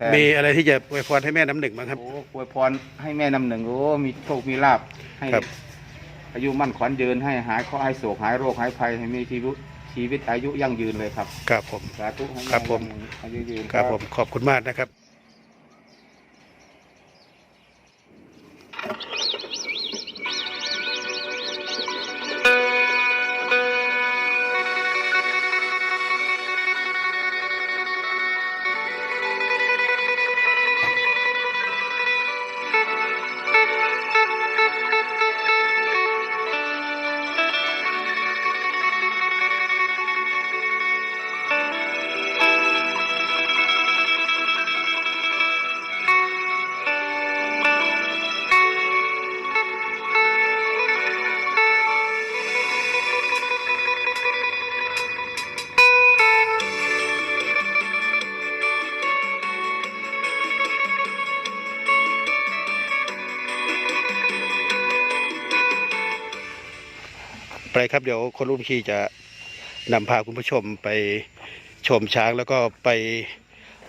แทนมีอะไรที่จะอวยพรให้แม่น้ำหนึ่งบ้างครับ โอ้อวยพรให้แม่นำหนึ่งโอ้มีโชคมีลาบให้ครับ อายุมั่นขวัญยืนให้หายข้อให้โศกหายโรคหายภัยให้มีชีวิตชีวิตอายุยั่งยืนเลยครับครับผม สาธุให้แครับผม อายุยืน ครับผมขอบคุณมากนะครับ ไปครับเดี๋ยวคนรุ่นพี่จะนำพาคุณผู้ชมไปชมช้างแล้วก็ไป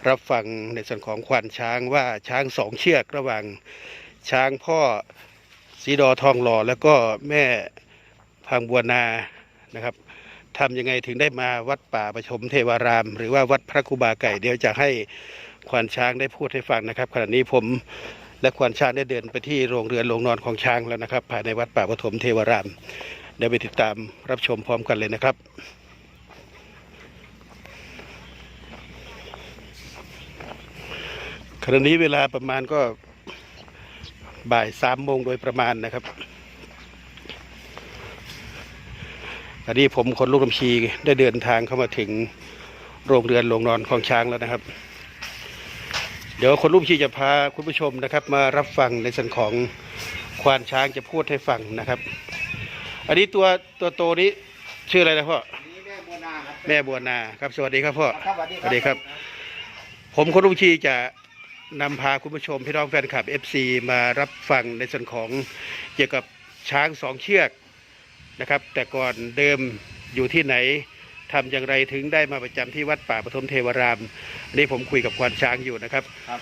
รับฟังในส่วนของควานช้างว่าช้างสองเชือกระหว่างช้างพ่อสีดอทองหล่อแล้วก็แม่พังบัวนานะครับทำยังไงถึงได้มาวัดป่าประชมเทวาราม หรือว่าวัดพระครูบาไก่เดี๋ยวจะให้ควานช้างได้พูดให้ฟังนะครับ ขณะนี้ผมและควานช้างได้เดินไปที่โรงเรือนโรงนอนของช้างแล้วนะครับ ภายในวัดป่าปฐมเทวาราม เดี๋ยวไปติดตามรับชมพร้อมกันเลยนะครับขณะนี้เวลาประมาณก็บ่ายสามโมงโดยประมาณนะครับอันนี้ผมคนลูกลำชีได้เดินทางเข้ามาถึงโรงเรือนโรงนอนของช้างแล้วนะครับ เดี๋ยวคนลูกชีจะพาคุณผู้ชมนะครับ มารับฟังในส่วนของควานช้างจะพูดให้ฟังนะครับ อันนี้ตัวตัวโตนี้ชื่ออะไรนะพ่อ นี่แม่บัวนาครับ แม่บัวนาครับ สวัสดีครับพ่อ ครับสวัสดีสวัสดีครับ ผมคนรุ่งชีจะนำพาคุณผู้ชมพี่น้องแฟนคลับ FC มารับฟังในส่วนของเกี่ยวกับช้างสองเชือกนะครับ แต่ก่อนเดิมอยู่ที่ไหนทำอย่างไรถึงได้มาประจำที่วัดป่าปฐมเทวรามอันนี้ผมคุยกับควานช้างอยู่นะครับ ครับ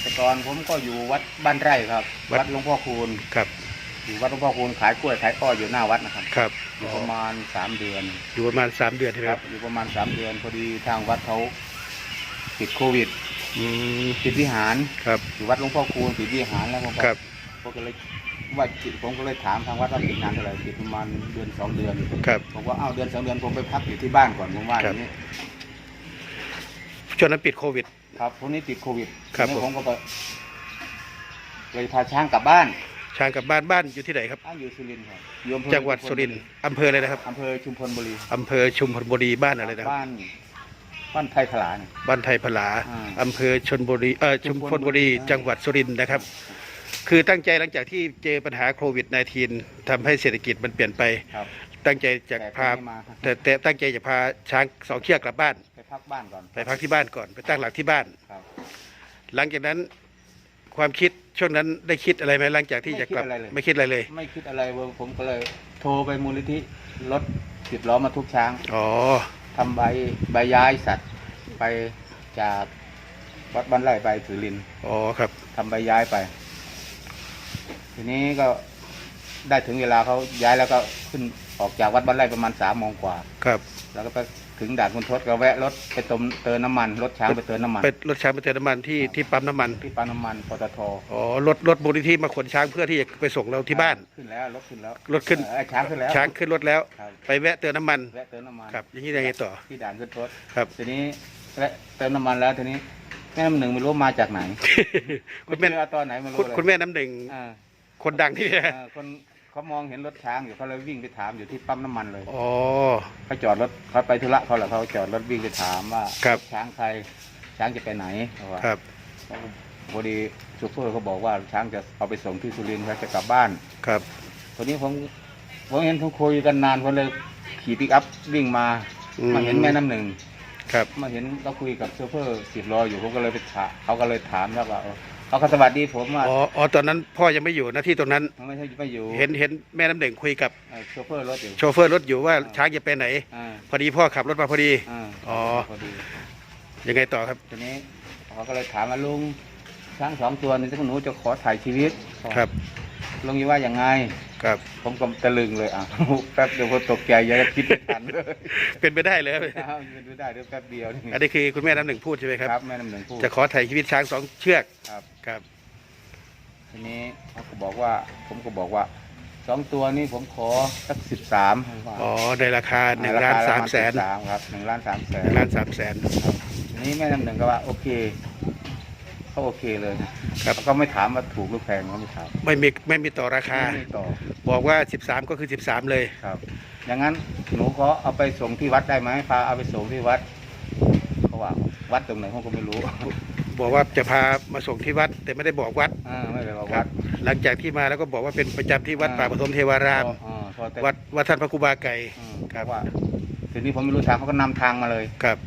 แต่ก่อนผมก็อยู่วัดบ้านไร่ครับ วัดวัดหลวงพ่อคูณครับ อยู่วัดหลวงพ่อคูณขายกล้วยขายอ้อยอยู่หน้าวัดนะครับ ครับอยู่ประมาณสามเดือนอยู่ประมาณสามเดือนใช่ไหมคครัรับบอยู่ประมาณสามเดือนพอดีทางวัดเขาติดโควิดอืมปิดวิหารครับ อยู่วัดหลวงพ่อคูณปิดวิหารแล้วผมก็ครับ ผมก็เลยว่าจิตผมก็เลยถามทางวัดว่าปิดนานเท่าไหร่ปิดประมาณเดือนสองเดือนครับผมว่าอ้าวเดือนสองเดือนผมไปพักอยู่ที่บ้านก่อนผมว่าอครับ ย่างนี้ช่วงนั้นปิดโควิด ครับพวกนี้ติดโควิดครับทีนี้ผม ผมก็ไปเลยพาช้างกลับบ้าน ช้างกลับบ้านบ้านอยู่ที่ไหนครับ อ้าวอยู่สุรินทร์ครับอยู่อำเภอจังหวัดสุรินทร์อำเภออะไรนะครับอำเภอชุมพลบุรีอำเภอชุมพลบุรีบ้านอะไรนะครับบ้านบ้านไทยขลาเนี่ย บ้านไทยพลาอ่า อำเภอชนบุรีเออชุมพลบุรีอ่าจังหวัดสุรินทร์นะครับ คือตั้งใจหลังจากที่เจอปัญหาโควิด -19 ทำให้เศรษฐกิจมันเปลี่ยนไป ครับ ตั้งใจจะแต่พาไม่มา แต่แต่ตั้งใจจะพาช้างสองเชือกกลับบ้าน ไปพักบ้านก่อนไปพักที่บ้านก่อนไปตั้งหลักที่บ้าน ครับ หลังจากนั้น ความคิดช่วงนั้นได้คิดอะไรไหมหลังจากที่จะกลับ ไม่คิดอะไรเลย ไม่คิดอะไรเว้ยผมก็เลยโทรไปมูลนิธิรถสิบล้อมาทุกช้างอ๋อทำใบใบย้ายสัตว์ ไปจากวัดบ้านไร่ไปถือลินอ๋อครับทำใบย้ายไป ทีนี้ก็ได้ถึงเวลาเขาย้ายแล้วก็ขึ้นออกจากวัดบ้านไร่ประมาณสามโมงกว่า ครับ แล้วก็ไป ถึงด่านคุณทศก็แวะรถไปเติมเติมน้ำมันรถช้างไปเติมน้ำมันไปรถช้างไปเติมน้ำมันที่ที่ปั๊มน้ำมันที่ปั๊มน้ำมันปตทอ๋อรถรถมูลนิธิมาขนช้างเพื่อที่จะไปส่งเราที่บ้านขึ้นแล้วรถขึ้นแล้วรถขึ้นเออช้างขึ้นแล้วช้างขึ้นรถแล้ว ครับไปแวะเติมน้ำมันแวะเติมน้ำมันครับ อย่างนี้ยังไงต่อที่ด่านคุณทศครับ ทีนี้แวะเติมน้ำมันแล้วทีนี้แม่น้ำหนึ่งไม่รู้มาจากไหนคุณแม่ไเจอตอนไหนไม่คุณรู้เลยคุณแม่น้ำหนึ่งอ่าคนดังที่นี่เออคน เขามองเห็นรถช้างอยู่เขาเลยวิ่งไปถามอยู่ที่ปั๊มน้ำมันเลยอ๋อ เขาจอดรถเขาไปธุระเขาแหละเขาจอดรถวิ่งไปถามว่าครับ ช้างใครช้างจะไปไหนเขาว่าครับ พอดีชูเฟอร์เขาบอกว่าช้างจะเอาไปส่งที่สุรินทร์เขาจะกลับบ้านครับทีนี้ผมผมเห็นเขาคุยกันนานผมเลยขี่ปิกอัพวิ่งมาอืม มาเห็นแม่น้ำหนึ่งครับ มาเห็นเขาคุยกับโชเฟอร์สิบล้ออยู่ผมก็เลยไปถามเขาก็เลยถามแล้วว่าเออ เขาก็สวัสดีผมว่าอ๋ออ๋อตอนนั้นพ่อยังไม่อยู่หน้าที่ตรงนั้น ไม่ใช่ไม่อยู่เห็นเห็นแม่น้ำหนึ่งคุยกับเอ่อโชเฟอร์รถอยู่โชเฟอร์รถอยู่ว่าช้างจะไปไหน อ่าพอดีพ่อขับรถมาพอดีอ่าอ๋อ พอดียังไงต่อครับ ทีนี้เขาเขาก็เลยถามว่าลุงช้างสองตัวนี้ถ้าหนูจะขอถ่ายชีวิตครับ ลุงยี่ว่าอย่างไง ครับ ผมก็ตะลึงเลยอะแป๊บเดียวผมตกใจอยังคิดไม่ทันเลยเป็นไปได้เลยครับครับเป็นไปได้เดี๋ยวแป๊บเดียวนี่อันนี้คือคุณแม่น้ำหนึ่งพูดใช่ไหมครับ ครับแม่น้ำหนึ่งพูดจะขอถ่ายชีวิตช้างสองเชือกครับ ครับ ทีนี้เขาก็บอกว่า ผมก็บอกว่าสองตัวนี้ผมขอสักสิบสามอ๋อในราคาหนึ่งล้านสามแสนสามครับหนึ่งล้านสามแสหนนึ่งล้านสามแสนทีนี้แม่น้ำหนึ่งก็ว่า โอเค เขาโอเคเลยนะครับเขาก็ไม่ถามว่าถูกหรือแพงเขาไม่ถามไม่มีไม่มีต่อราคา ไม่ต่อบอกว่าสิบสามก็คือสิบสามเลยครับ อย่างนั้นหนูขอเอาไปส่งที่วัดได้ไหมพาเอาไปส่งที่วัดเขาว่าวัดตรงไหนผมก็ไม่รู้บอกว่าจะพามาส่งที่วัด แต่ไม่ได้บอกวัดอ่าไม่เลยบอกครัวับ ดหลังจากที่มาแล้วก็บอกว่าเป็นประจำที่วัดป่าปฐมเทวารามอ่าพอแต่วัดวัดท่านพระครูบาไก่ อืมครับ ว่าทีนี้ผมไม่รู้ทางเขาก็นำทางมาเลย ครับ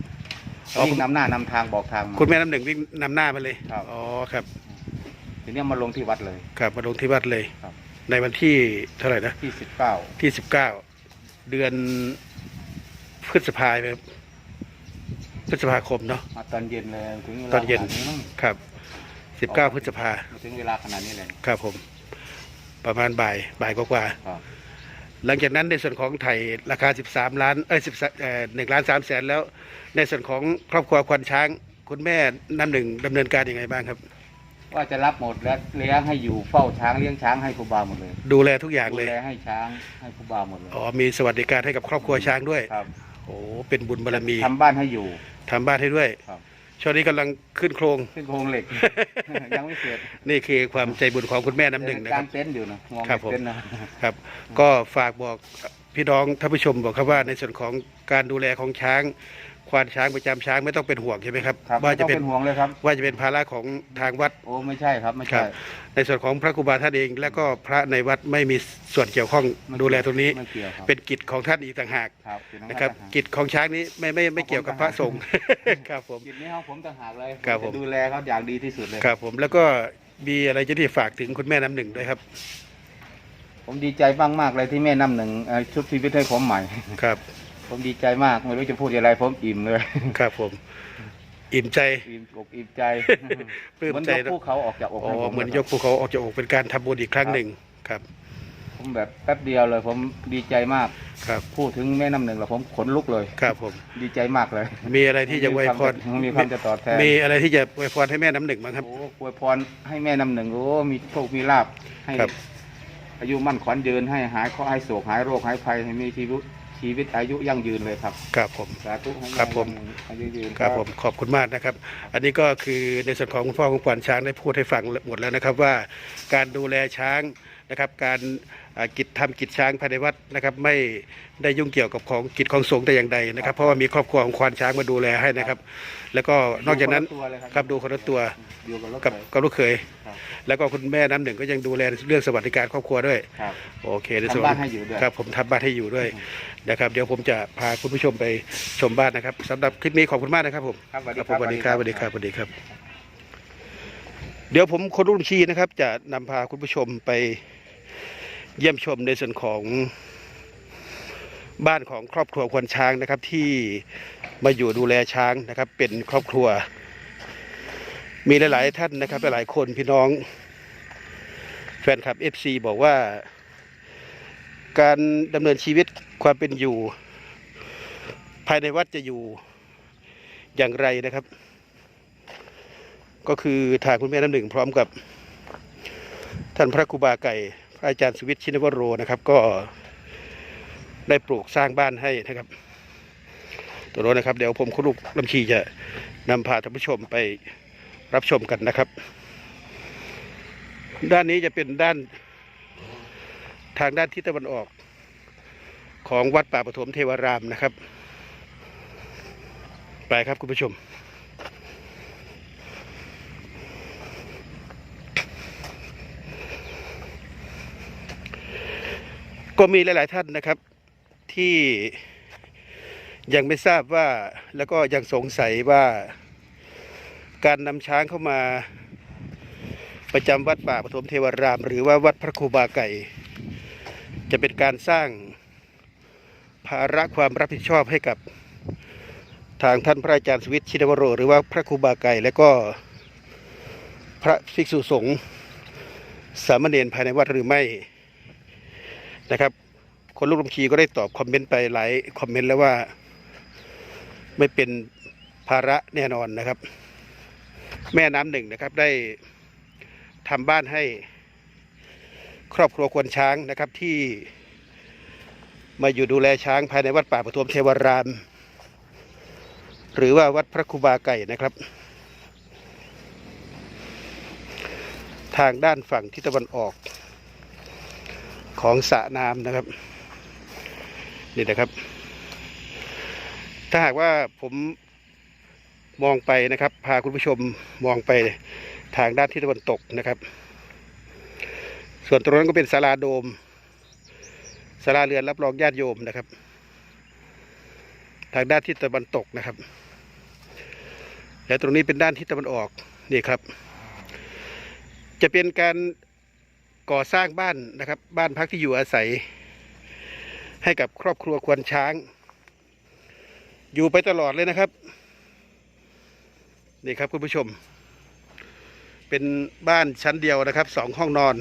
เขาวิ่งนำหน้านำทางบอกทางมา คุณแม่น้ำหนึ่งวิ่งนำหน้ามาเลยครับ อ๋อครับทีนี้มาลงที่วัดเลย ครับมาลงที่วัดเลยครับ ในวันที่เท่าไหร่นะที่สิบเก้าที่สิบเก้าเดือนพฤษภาคมครับพฤษภาคมเนาะ มาตอนเย็นเลยถึงเวลาตอนเย็น ขนาดมั้งครับสิบเก้าพฤษภามาถึงเวลาขนาดนี้เลยครับผม ประมาณบ่ายบ่ายกว่าครับๆ หลังจากนั้นในส่วนของไทยราคา 13 ล้านเอ้ยสิบเอ่อหนึ่งล้านสามแสนแล้ว ในส่วนของครอบครัวควันช้าง คุณแม่น้ำหนึ่งดำเนินการยังไงบ้างครับ ว่าจะรับหมดแล้วเลี้ยงให้อยู่เฝ้าช้างเลี้ยงช้างให้ครูบาหมดเลยดูแลทุกอย่างดูเลยแลให้ช้างให้ครูบาหมดเลยอ๋อมีสวัสดิการให้กับครอบครัวช้างด้วย ครับโอ้เป็นบุญบารมีทำบ้านให้อยู่ ทำบ้านให้ด้วย ครับ ช่วงนี้กำลังขึ้นโครง ขึ้นโครงเหล็ก ยังไม่เสร็จนี่คือความใจบุญของคุณแม่น้ำหนึ่งนะกาครรับเต็นท์อยู่นะมองครับผม เต็นท์นะครับ ก็ฝากบอกพี่น้องท่านผู้ชมบอกครับว่าในส่วนของการดูแลของช้าง ควานช้างประจำช้างไม่ต้องเป็นห่วงใช่ไหมครับครับว่าไม่จะต้องเป็เป็นนห่วงเลยครับ ว่าจะเป็นภาระของทางวัดโอ้ไม่ใช่ครับไม่ครัใช่บ ในส่วนของพระครูบาท่านเอง และก็พระในวัดไม่มีส่วนเกี่ยวข้องไม่ดูแลตรงนี้ ไม่เกี่ยวครับเป็นกิจของท่านอีกต่างหากครับเป็นของนะครับ ทหา กิจของช้างนี้ไม่ไม่ไม่เกี่ยวกับพระสงฆ์ ครับผม กิจนี้ของผมต่างหากเลยครับผม จะดูแลเขาอย่างดีที่สุดเลย ครับผมแล้วก็มีอะไรจะที่ฝากถึงคุณแม่น้ำหนึ่งด้วยครับ ผมดีใจมากมากๆเลยที่แม่น้ำหนึ่งเอ่อชุบชีวิตให้ผมใหม่ ครับ ผมดีใจมากไม่รู้จะพูดอะไรผมอิ่มเลย ครับผม อิ่มใจ อิ่มอกอิ่มใจปลื้มเหมือนใจยกภูเขาออกจากอกอ๋อให้ผมเหมือนยกภูเขาออกจากอกเป็นการทำบุญอีกครั้งหนึ่งครับ ผมแบบแป๊บเดียวเลย ผมดีใจมากครับ พูดถึงแม่น้ำหนึ่งแล้วผมขนลุกเลยครับผมดีใจมากเลย มีอะไรที่จะอวยพรมีคำจะตอบแทนมีอะไรที่จะอวยพรให้แม่น้ำหนึ่งบ้างครับโอ้อวยพรให้แม่น้ำหนึ่งโอ้มีโชคมีลาบให้ครับอายุมั่นขวัญยืนให้หายข้อให้โศกหายโรคหายภัยให้มีชีวิต ชีวิตอายุยั่งยืนเลยครับครับผม สาธุให้แครับผม อายุยืน ครับผมขอบคุณมากนะครับ อันนี้ก็คือในส่วนของคุณพ่อของขวัญช้างได้พูดให้ฟังหมดแล้วนะครับว่า การดูแลช้าง นะครับการอ่ากิจทำกิจช้างภายในวัดนะครับไม่ได้ยุ่งเกี่ยวกับของกิจของสงฆ์แต่อย่างใดนะครับ เพราะว่ามีครอบครัวของควานช้างมาดูแลให้นะครับ แล้วก็นอกจากนั้นดูคละตัวเลยครับดูคนละตัวอยู่กับรถกับเลยกับลูกเขยครับแล้วก็คุณแม่น้ำหนึ่งก็ยังดูแลเรื่องสวัสดิการครอบครัวด้วยครับโอเคในส่วนทำบ้านให้อยู่ด้วยครับผมทำบ้านให้อยู่ด้วยนะครับ เดี๋ยวผมจะพาคุณผู้ชมไปชมบ้านนะครับสำหรับคลิปนี้ขอบคุณมากนะครับผมครับสวัสดีครับคผมรับสวัสดีครับสวัสดีครับสวัสดีครับ เดี๋ยวผมคนรุ่นชีนะครับ จะนำพาคุณผู้ชมไป เยี่ยมชมในส่วนของบ้านของครอบครัวควนช้างนะครับ ที่มาอยู่ดูแลช้างนะครับ เป็นครอบครัว มีหลาย ๆ ท่านนะครับหลายคนพี่น้อง แฟนคลับ FC บอกว่า การดำเนินชีวิตความเป็นอยู่ ภายในวัดจะอยู่อย่างไรนะครับ ก็คือทางคุณแม่น้ำหนึ่งพร้อมกับท่านพระครูบาไก่ อาจารย์สุวิทย์ชินวโรนะครับ ก็ได้ปลูกสร้างบ้านให้นะครับ ตัวโน้นนะครับ เดี๋ยวผมคุณลูกลำชีจะนำพาท่านผู้ชมไปรับชมกันนะครับ ด้านนี้จะเป็นด้านทางด้านทิศตะวันออกของวัดป่าปฐมเทวารามนะครับ ไปครับคุณผู้ชม ก็มีหลาย ๆ ท่านนะครับที่ยังไม่ทราบว่าแล้วก็ยังสงสัยว่าการนำช้างเข้ามาประจำวัดป่าปฐมเทวราม หรือว่าวัดพระครูบาไก่ จะเป็นการสร้างภาระความรับผิดชอบให้กับทางท่านพระอาจารย์สวิทย์ชินวโร หรือว่าพระครูบาไก่และก็พระภิกษุสงฆ์สามเณรภายในวัดหรือไม่ นะครับ คนลูกลำคีก็ได้ตอบคอมเมนต์ไปหลายคอมเมนต์แล้วว่าไม่เป็นภาระแน่นอนนะครับ แม่น้ำหนึ่งนะครับได้ทำบ้านให้ครอบครัวควรช้างนะครับที่มาอยู่ดูแลช้างภายในวัดป่าปฐมเทวราม หรือว่าวัดพระครูบาไก่นะครับ ทางด้านฝั่งทิศตะวันออก ของสระน้ำนะครับ นี่นะครับ ถ้าหากว่าผมมองไปนะครับ พาคุณผู้ชมมองไปทางด้านทิศตะวันตกนะครับ ส่วนตรงนั้นก็เป็นศาลาโดมศาลาเรือนรับรองญาติโยมนะครับ ทางด้านทิศตะวันตกนะครับ และตรงนี้เป็นด้านทิศตะวันออกนี่ครับ จะเป็นการ ก่อสร้างบ้านนะครับ บ้านพักที่อยู่อาศัย ให้กับครอบครัวควรช้าง อยู่ไปตลอดเลยนะครับ นี่ครับคุณผู้ชม เป็นบ้านชั้นเดียวนะครับสองห้องนอน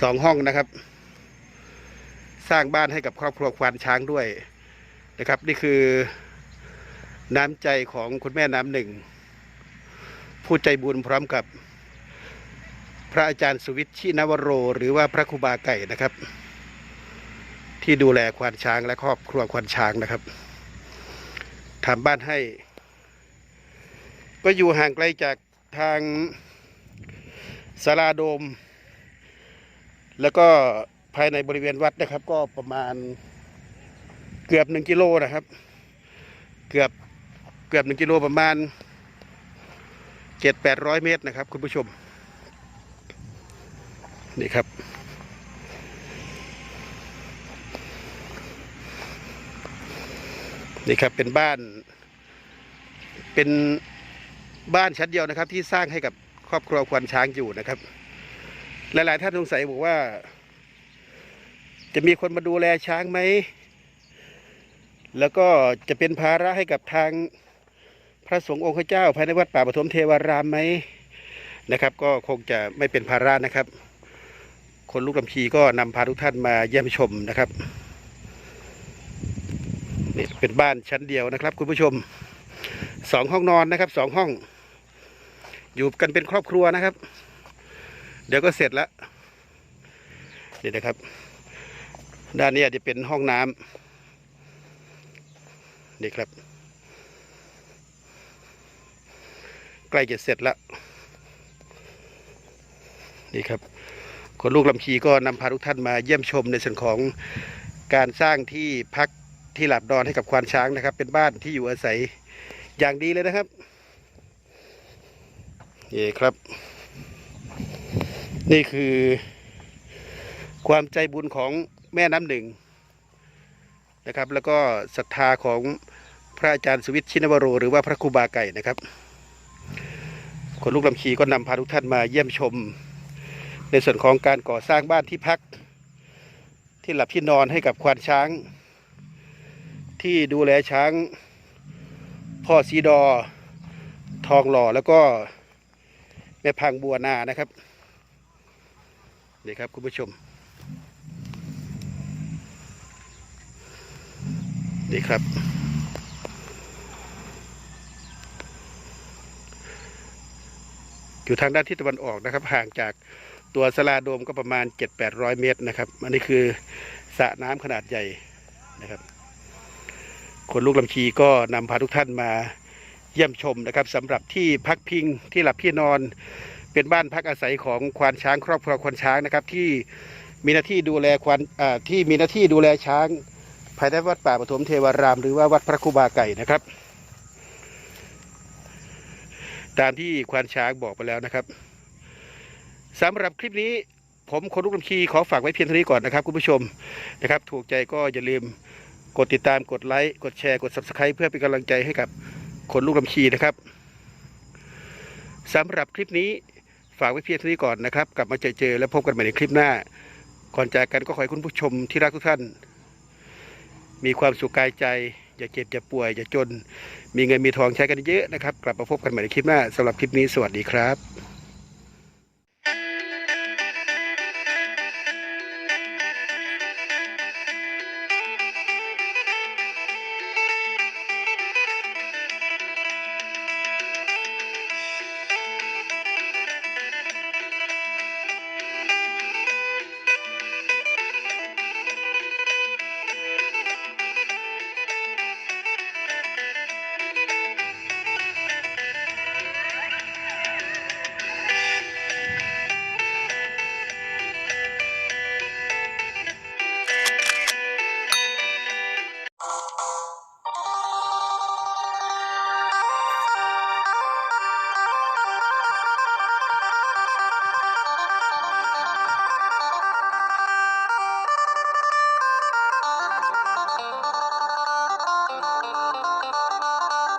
สองห้องนะครับ สร้างบ้านให้กับครอบครัวควานช้างด้วยนะครับ นี่คือน้ำใจของคุณแม่น้ำหนึ่ง ผู้ใจบุญพร้อมกับ พระอาจารย์สุวิทย์ชินวโร หรือว่าพระครูบาไก่นะครับ ที่ดูแลควานช้างและครอบครัวควานช้างนะครับทำบ้านให้ ก็อยู่ห่างไกลจากทางสาราโดม แล้วก็ภายในบริเวณวัดนะครับ ก็ประมาณเกือบหนึ่งกิโลนะครับ เกือบเกือบหนึ่งกิโลประมาณเจ็ดแปดร้อยเมตรนะครับ คุณผู้ชม นี่ครับ นี่ครับเป็นบ้าน เป็นบ้านชั้นเดียวนะครับ ที่สร้างให้กับครอบครัวควันช้างอยู่นะครับ หลาย ๆ ท่านสงสัยบอกว่า จะมีคนมาดูแลช้างไหม แล้วก็จะเป็นภาระให้กับทางพระสงฆ์องค์เจ้าภายในวัดป่าปฐมเทวารามไหมนะครับ ก็คงจะไม่เป็นภาระนะครับ คนลูกลำพีก็นำพาทุกท่านมาเยี่ยมชมนะครับนี่เป็นบ้านชั้นเดียวนะครับ คุณผู้ชมสองห้องนอนนะครับสองห้อง อยู่กันเป็นครอบครัวนะครับ เดี๋ยวก็เสร็จแล้วนี่นะครับ ด้านนี้อาจจะเป็นห้องน้ำนี่ครับ ใกล้จะเสร็จแล้วนี่ครับ คนลูกลำชีก็นำพาทุกท่านมาเยี่ยมชมในส่วนของการสร้างที่พักที่หลับนอนให้กับควานช้างนะครับ เป็นบ้านที่อยู่อาศัยอย่างดีเลยนะครับนี่ครับ นี่คือความใจบุญของแม่น้ำหนึ่งนะครับ แล้วก็ศรัทธาของพระอาจารย์สุวิทย์ชินวโร หรือว่าพระครูบาไก่นะครับ คนลูกลำชีก็นำพาทุกท่านมาเยี่ยมชม ในส่วนของการก่อสร้างบ้านที่พัก ที่หลับที่นอนให้กับควานช้าง ที่ดูแลช้าง พ่อสีดอ ทองหล่อแล้วก็แม่พังบัวนานะครับนี่ครับคุณผู้ชมนี่ครับ อยู่ทางด้านทิศตะวันออกนะครับห่างจาก ตัวสลาโดมก็ประมาณ 7-800 เมตรนะครับ อันนี้คือสระน้ำขนาดใหญ่นะครับ คนลูกลำชีก็นำพาทุกท่านมาเยี่ยมชมนะครับสำหรับที่พักพิงที่หลับที่นอนเป็นบ้านพักอาศัยของควานช้างครอบครัวควานช้างนะครับ ที่มีหน้าที่ดูแลควานที่มีหน้าที่ดูแลช้าง ภายในวัดป่าปฐมเทวาราม หรือว่าวัดพระครูบาไก่นะครับ ตามที่ควานช้างบอกไปแล้วนะครับ สำหรับคลิปนี้ผมคนลูกลำชีขอฝากไว้เพียงเท่านี้ก่อนนะครับคุณผู้ชมนะครับ ถูกใจก็อย่าลืมกดติดตามกดไลค์กดแชร์กด subscribe เพื่อเป็นกำลังใจให้กับคนลูกลำชีนะครับสำหรับคลิปนี้ฝากไว้เพียงเท่านี้ก่อนนะครับ กลับมาเจอเจอแล้วพบกันใหม่ในคลิปหน้า ก่อนจากกันก็ขอให้คุณผู้ชมที่รักทุกท่าน มีความสุขกายใจ อย่าเจ็บอย่าป่วย อย่าจน มีเงินมีทองใช้กันเยอะนะครับ กลับมาพบกันใหม่ในคลิปหน้าสำหรับคลิปนี้สวัสดีครับ